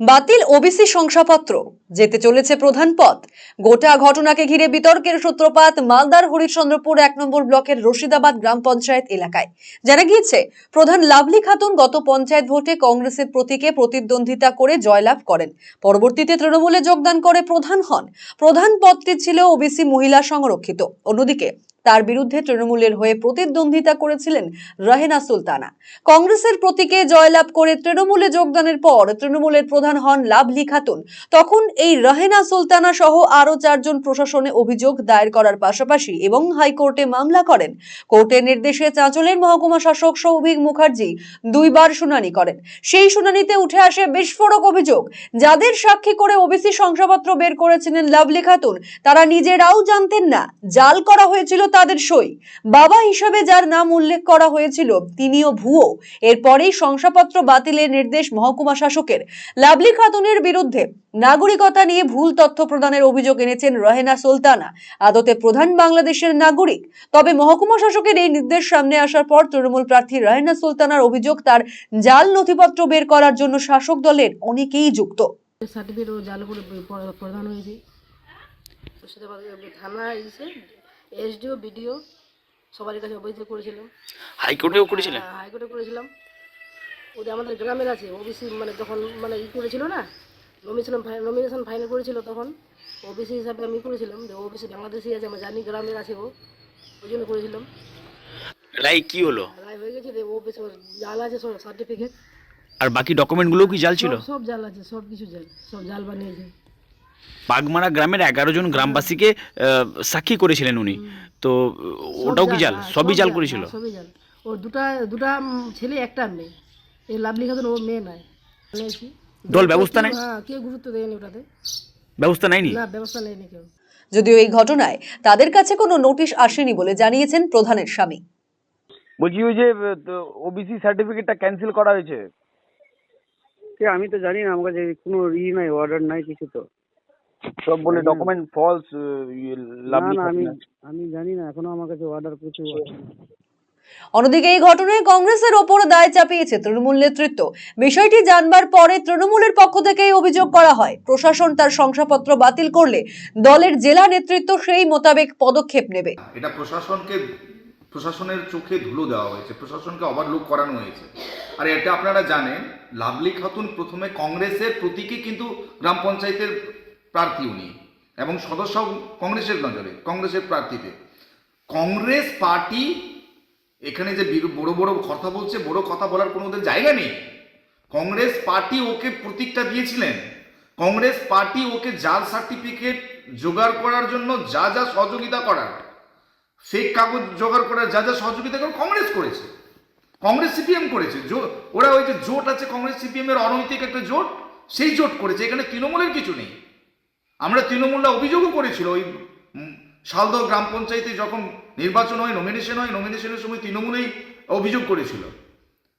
বাতিল ওবিসি শংসাপত্র। যেতে চলেছে প্রধান পথ। গোটা ঘটনাকে ঘিরে বিতর্কের সূত্রপাত মালদার হরিশ্চন্দ্রপুর এক নম্বর ব্লকের রশিদাবাদ গ্রাম পঞ্চায়েত এলাকায়। জানা গিয়েছে, প্রধান লাভলি খাতুন গত পঞ্চায়েত ভোটে কংগ্রেসের প্রতীকে প্রতিদ্বন্দ্বিতা করে জয়লাভ করেন। পরবর্তীতে তৃণমূলে যোগদান করে প্রধান হন। প্রধান পদটি ছিল ওবিসি মহিলা সংরক্ষিত। অন্যদিকে তার বিরুদ্ধে তৃণমূলের হয়ে প্রতিদ্বন্দ্বিতা করেছিলেন রহেনা সুলতানা। কংগ্রেসের প্রতীকে জয়লাভ করে তৃণমূলে যোগদানের পর তৃণমূলের প্রধান হন লাভলি খাতুন। তখন এই রহেনা সুলতানা সহ আরও চারজন প্রশাসনে অভিযোগ দায়ের করার পাশাপাশি এবং হাইকোর্টে মামলা করেন। কোর্টের নির্দেশে চাঁচলের মহকুমা শাসক সৌভিক মুখার্জি দুইবার শুনানি করেন। সেই শুনানিতে উঠে আসে বিস্ফোরক অভিযোগ। যাদের সাক্ষী করে ওবিসি শংসাপত্র বের করেছিলেন লাভলি খাতুন, তারা নিজেরাও জানতেন না। জাল করা হয়েছিল তাদের সই। বাবা হিসাবে যার নাম উল্লেখ করা হয়েছিল তিনিও ভুয়ো। এরপরেই শংসাপত্র বাতিলের নির্দেশ মহকুমা শাসকের। লাভলি খাতুনের বিরুদ্ধে নাগরিকতা নিয়ে ভুল তথ্য প্রদানের অভিযোগ এনেছেন রহেনা সুলতানা আদতে প্রধান বাংলাদেশের নাগরিক। তবে মহকুমা শাসকের এই নির্দেশ সামনে আসার পর তৃণমূল প্রার্থী রহেনা সুলতানার অভিযোগ তার জাল নথিপত্র বের করার জন্য শাসক দলের অনেকেই যুক্ত। সার্টিফিকেট ও জাল করে প্রধান হয়েছে থানা এসে এসডিও বিডিও সবার কাছে অভিযোগ করেছিলাম হাইকোর্টেও করেছিলেন হ্যাঁ, হাইকোর্টে করেছিলাম। ওদের আমাদের গ্রামের আছে ওবিসি মানে যখন মানে ই করেছিল না নমিনেশন নমিনেশন ফাইনাল করেছিল তখন ওবিসি হিসাবে আমি করেছিলাম যে ওবিসি বাংলাদেশি আছে আমরা জানি গ্রামের আছে ও ওই জন্য করেছিলাম। রাই কি হলো? রায় হয়ে গেছে যে ওবিসি জাল আছে সব সার্টিফিকেট আর বাকি ডকুমেন্টগুলো কি জাল ছিল? সব জাল আছে সব কিছু জাল সব জাল বানিয়েছে। বাগমারা গ্রামের এগারো জন গ্রামবাসীকে সাক্ষী করেছিলেন উনি। তো ওটাও কি জাল হ্যাঁ, সবই জাল করেছিল? হ্যাঁ, সবই জাল। ও দুটা দুটা ছেলে একটা মেয়ে। এই লাভলি খাতুন ও মেয়ে নয়। দল ব্যবস্থা? হ্যাঁ কেউ গুরুত্ব দেয়নি ওটাতে। ব্যবস্থা নেয়নি? না ব্যবস্থা নেয়নি কেউ। যদিও এই ঘটনায় তাদের কাছে কোনো নোটিশ আসেনি বলে জানিয়েছেন প্রধানের স্বামী। বলছি ওই যে ওবিসি সার্টিফিকেটটা ক্যান্সেল করা হয়েছে। কে আমি তো জানি না আমার কাছে কোনো ই নাই অর্ডার নাই কিছু তো। সব বলে জানি না। ডকুমেন্ট ফলস না না আমি আমি জানি না এখনও আমার কাছে অর্ডার কিছু অন্যদিকে এই ঘটনায় কংগ্রেসের ওপর দায় চাপিয়েছে তৃণমূল নেতৃত্ব। বিষয়টি জানবার পরে তৃণমূলের পক্ষ থেকে অভিযোগ করা হয়। প্রশাসন তার শংসাপত্র বাতিল করলে দলের জেলা নেতৃত্ব সেই মোতাবেক পদক্ষেপ নেবে। এটা প্রশাসনকে প্রশাসনের চোখে ধুলো দেওয়া হয়েছে প্রশাসনকে ওভারলুক করানো হয়েছে। আর এটা আপনারা জানেন লাভলি খাতুন প্রথমে কংগ্রেসের প্রতীকী কিন্তু গ্রাম পঞ্চায়েতের প্রার্থী উনি এবং সদস্য কংগ্রেসের নজরে, কংগ্রেসের প্রার্থীতে। কংগ্রেস পার্টি এখানে যে বড় বড় কথা বলছে, বড় কথা বলার কোনো ওদের জায়গা নেই। কংগ্রেস পার্টি ওকে প্রতীকটা দিয়েছিলেন। কংগ্রেস পার্টি ওকে জাল সার্টিফিকেট জোগাড় করার জন্য যা যা সহযোগিতা করার ফেক কাগজ জোগাড় করার, যা যা সহযোগিতা করে কংগ্রেস করেছে। কংগ্রেস সিপিএম করেছে। ওরা ওই যে জোট আছে, কংগ্রেস সিপিএম এর অনৈতিক একটা জোট, সেই জোট করেছে। এখানে তৃণমূলের কিছু নেই। আমরা তৃণমূলরা অভিযোগও করেছিল, ওই শালদহ গ্রাম পঞ্চায়েতে যখন নির্বাচন হয় নমিনেশন হয় নমিনেশনের সময় তৃণমূলেই অভিযোগ করেছিল।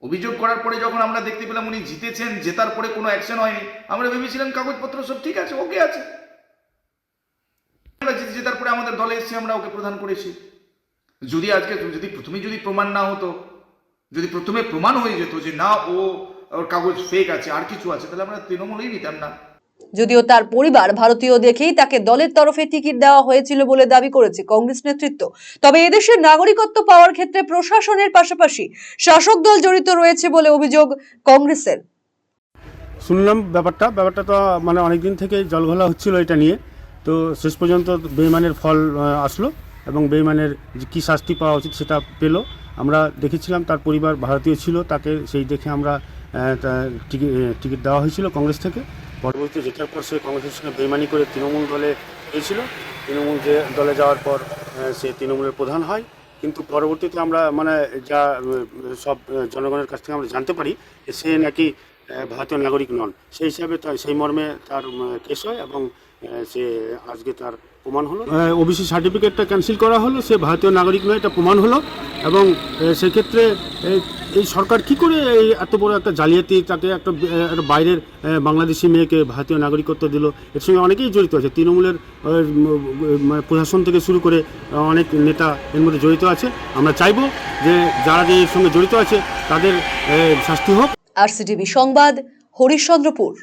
অভিযোগ করার পরে যখন আমরা দেখতে পেলাম উনি জিতেছেন, জেতার পরে কোনো অ্যাকশন হয়নি, আমরা ভেবেছিলাম কাগজপত্র সব ঠিক আছে, ওকে আছে। আমরা জিতে জেতার পরে আমাদের দলে এসে আমরা ওকে প্রদান করেছি। যদি আজকে, যদি প্রথমে যদি প্রমাণ না হতো, যদি প্রথমে প্রমাণ হয়ে যেত যে না, ও, ওর কাগজ ফেক আছে, আর কিছু আছে, তাহলে আমরা তৃণমূলেই নিতাম না। যদিও তার পরিবার ভারতীয় দেখেই তাকে দলের তরফে টিকিট দেওয়া হয়েছিল বলে দাবি করেছে কংগ্রেস নেতৃত্ব। তবে এদেশের নাগরিকত্ব পাওয়ার ক্ষেত্রে প্রশাসনের পাশাপাশি শাসক দল জড়িত রয়েছে বলে অভিযোগ কংগ্রেসের। শুনলাম ব্যাপারটা। ব্যাপারটা তো মানে অনেক দিন থেকে জলঘোলা হচ্ছিল এটা নিয়ে। তো শেষ পর্যন্ত বেইমানের ফল আসলো এবং বেইমানের কী শাস্তি পাওয়া উচিত সেটা পেল। আমরা দেখেছিলাম তার পরিবার ভারতীয় ছিল, তাকে সেই দেখে আমরা টিকিট দেওয়া হয়েছিল কংগ্রেস থেকে। পরবর্তী জেতার পর সে কংগ্রেসের সঙ্গে বেমানি করে তৃণমূল দলে গিয়েছিল তৃণমূল যে দলে যাওয়ার পর সে তৃণমূলের প্রধান হয়। কিন্তু পরবর্তীতে আমরা মানে যা সব জনগণের কাছ থেকে আমরা জানতে পারি সে নাকি ভারতীয় নাগরিক নন। সেই হিসাবে তার, সেই মর্মে তার কেস হয় এবং সে আজকে তার প্রমাণ হলো। ওবিসি সার্টিফিকেটটা ক্যান্সেল করা হলো, সে ভারতীয় নাগরিক নয়, এটা প্রমাণ হলো এবং সেক্ষেত্রে এই- সরকার কি করে এই এত বড় একটা জালিয়াতি তাকে একটা বাইরের বাংলাদেশি মেয়েকে ভারতীয় নাগরিকত্ব দিল? এর সঙ্গে অনেকেই জড়িত আছে। তৃণমূলের প্রশাসন থেকে শুরু করে অনেক নেতা এর মধ্যে জড়িত আছে। আমরা চাইব যে, যারা যে এর সঙ্গে জড়িত আছে, তাদের শাস্তি হোক। আরসিটিভি সংবাদ হরিশ্চন্দ্রপুর।